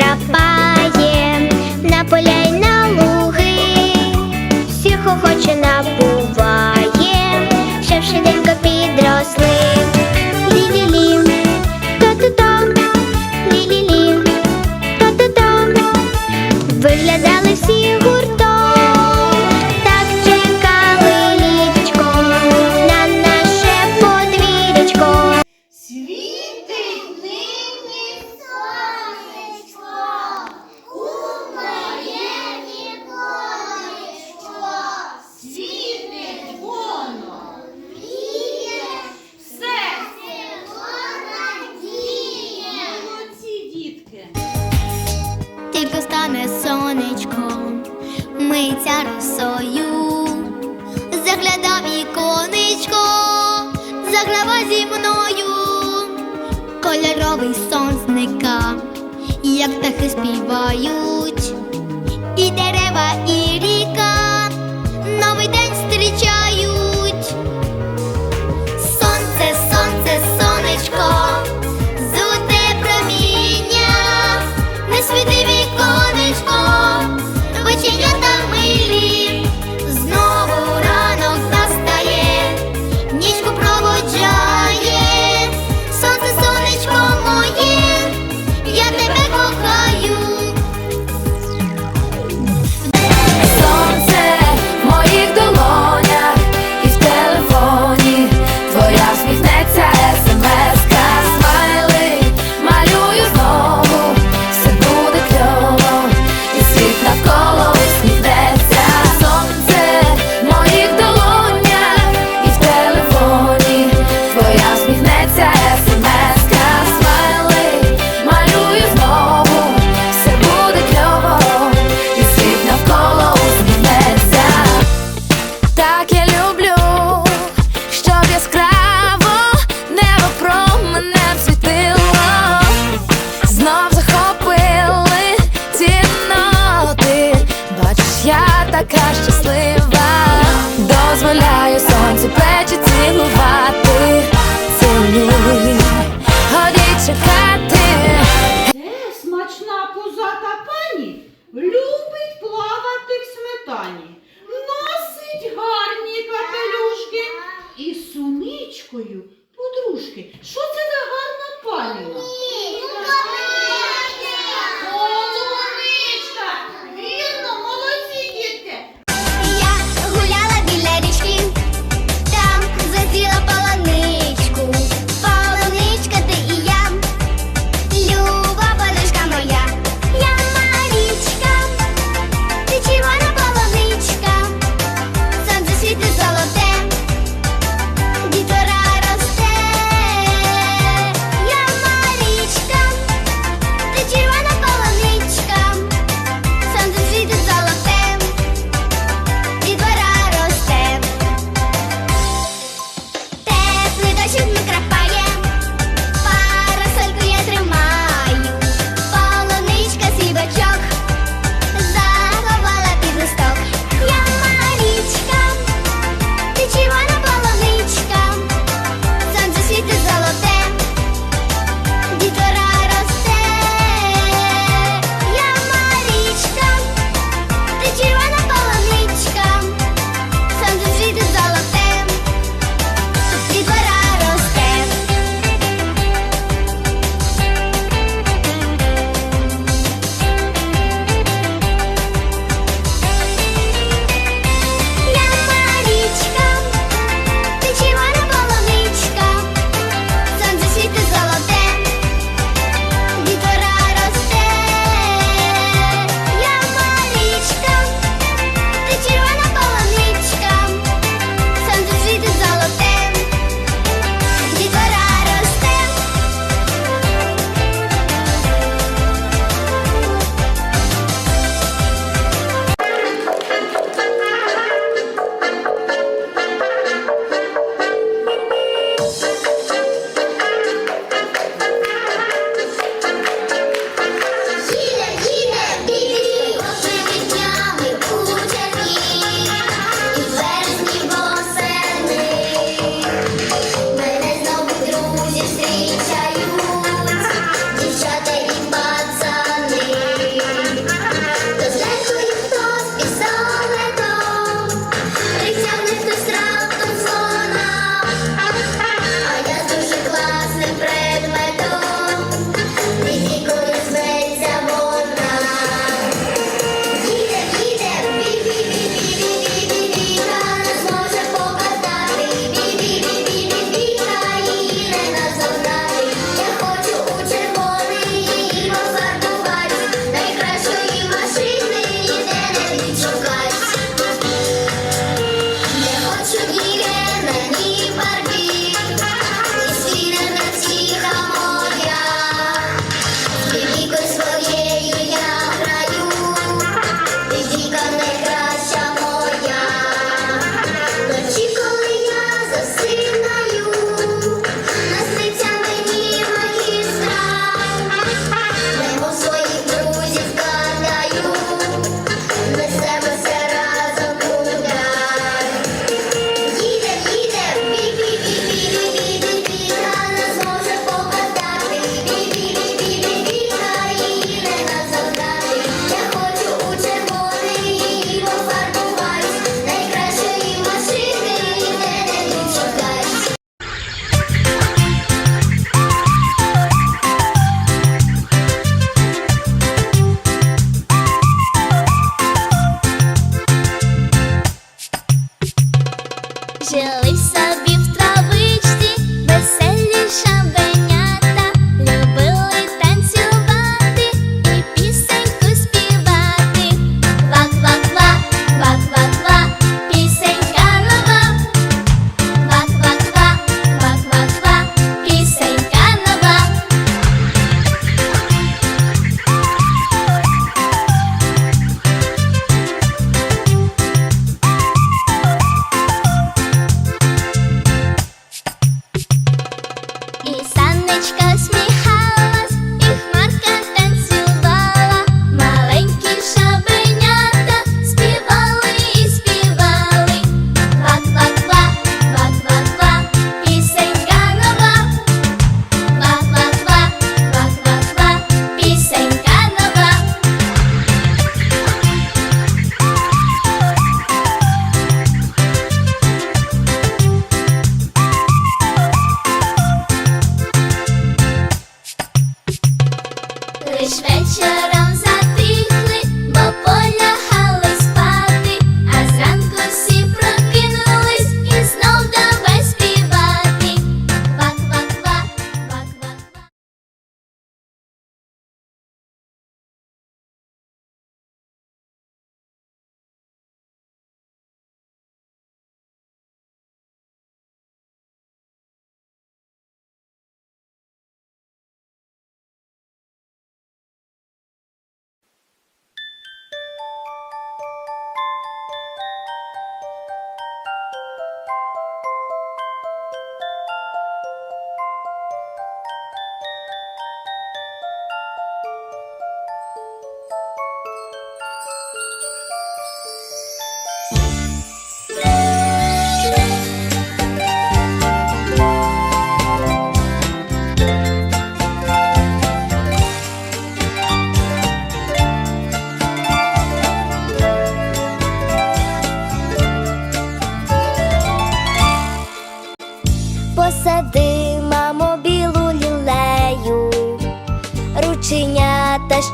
up. злився росою, заглядав віконечко, заграва зі мною, кольоровий сонника, як птахи співають, і дерева, і.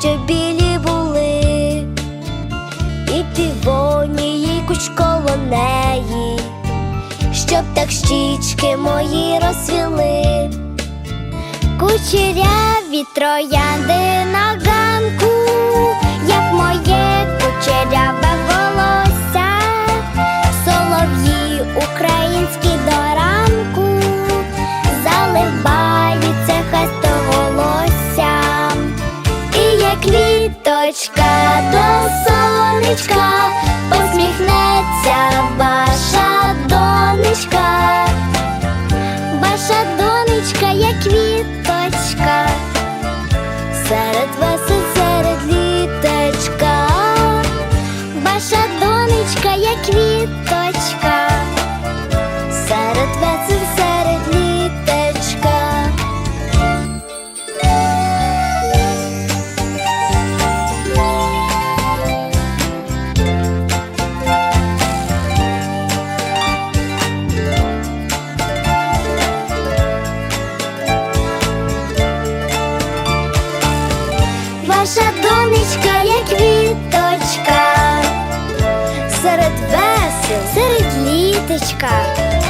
Що білі були, і півонії куч коло неї, щоб так щічки мої розсвіли, кучеряві троянди на ганку, як моє кучеряве волосся, солов'ї українські до квіточка до сонечка, посміхнеться ваша донечка. п'яточка.